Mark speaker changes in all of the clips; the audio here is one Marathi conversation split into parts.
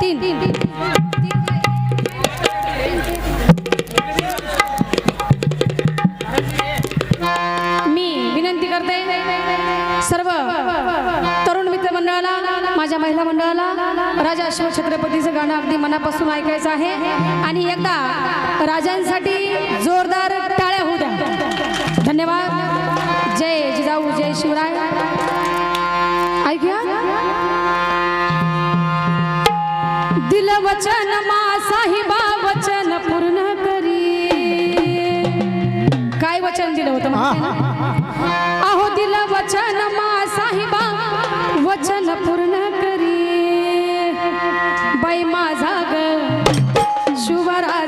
Speaker 1: तीन तीन. मी विनंती करते सर्व माझ्या महिला मंडळाला राजा शिवछत्रपतीचं गाणं अगदी मनापासून ऐकायचं आहे. आणि एकदा राजांसाठी जोरदार टाळ्या होऊ द्या. धन्यवाद. जय जिजाऊ जय शिवराय. ऐकूया. दिल वचन मा साहिबा वचन पूर्ण करी. काय वचन दिलं होतं? ग शुभराजा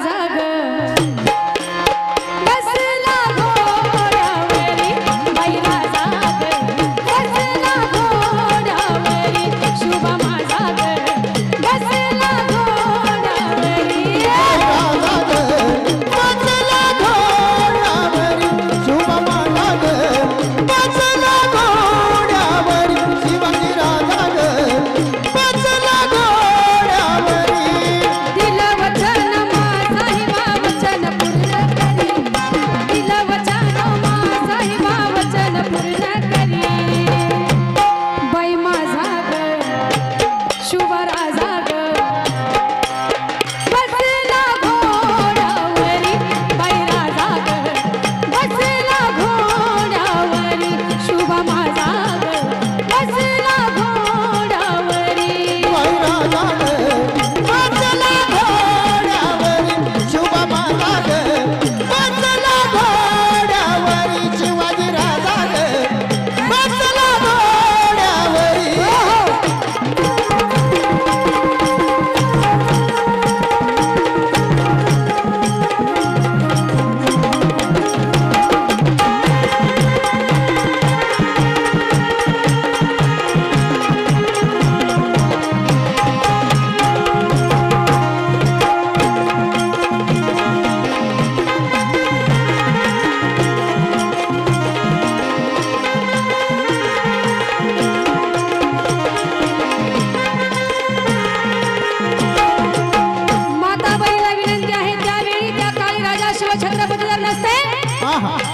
Speaker 1: काळी छत्रपती जर नसते.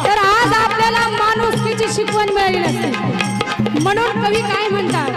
Speaker 1: तर आज आपल्याला माणुसकीची शिकवण मिळाली नसते. म्हणून कवी काय म्हणतात?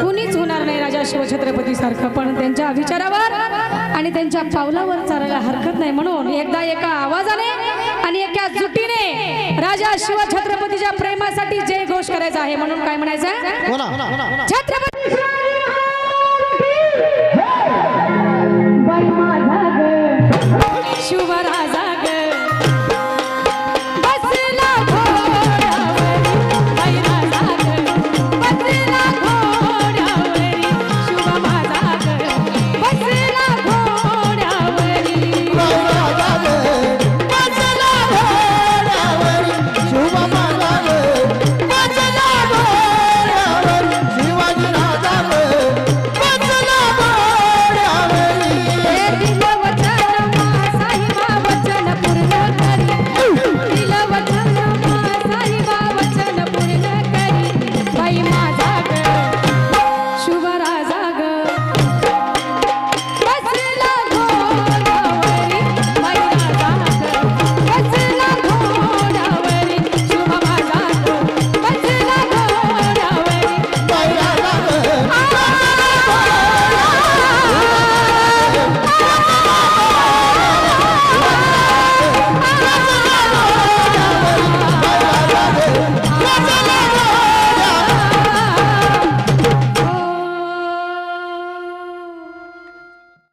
Speaker 1: कुणीच होणार नाही राजा शिवछत्रपती सारखं पण त्यांच्या विचारावर आणि त्यांच्या पावलावर चालायला हरकत नाही. म्हणून एकदा एका आवाजाने आणि एका जुटीने राजा शिवछत्रपतीच्या प्रेमासाठी जय घोष करायचा आहे म्हणून काय म्हणायचं?
Speaker 2: बोला.
Speaker 1: छत्रपती शिवराज